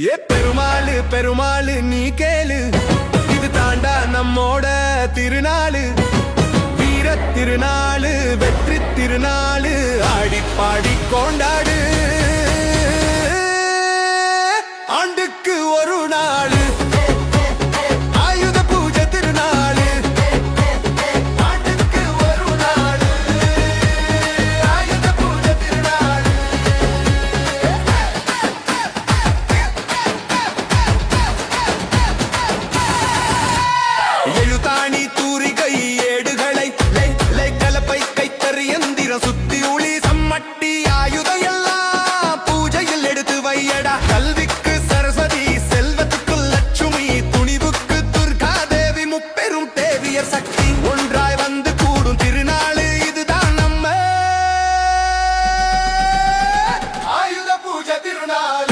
ஏ பெருமாளு பெருமாளு நீ கேளு. இது தாண்டா நம்மோட திருநாளு. வீர திருநாளு வெற்றி திருநாளு. ஆடி கொண்டாடு. சுத்தி உளி சம்மட்டி ஆயுதம் எல்லாம் பூஜையில் எடுத்து வையடா. கல்விக்கு சரஸ்வதி செல்வத்துக்கு லட்சுமி துணிவுக்கு துர்கா தேவி முப்பெரும் தேவியர் சக்தி. ஒன்றாய் வந்து கூடும் திருநாள் இதுதான் திருநாள்.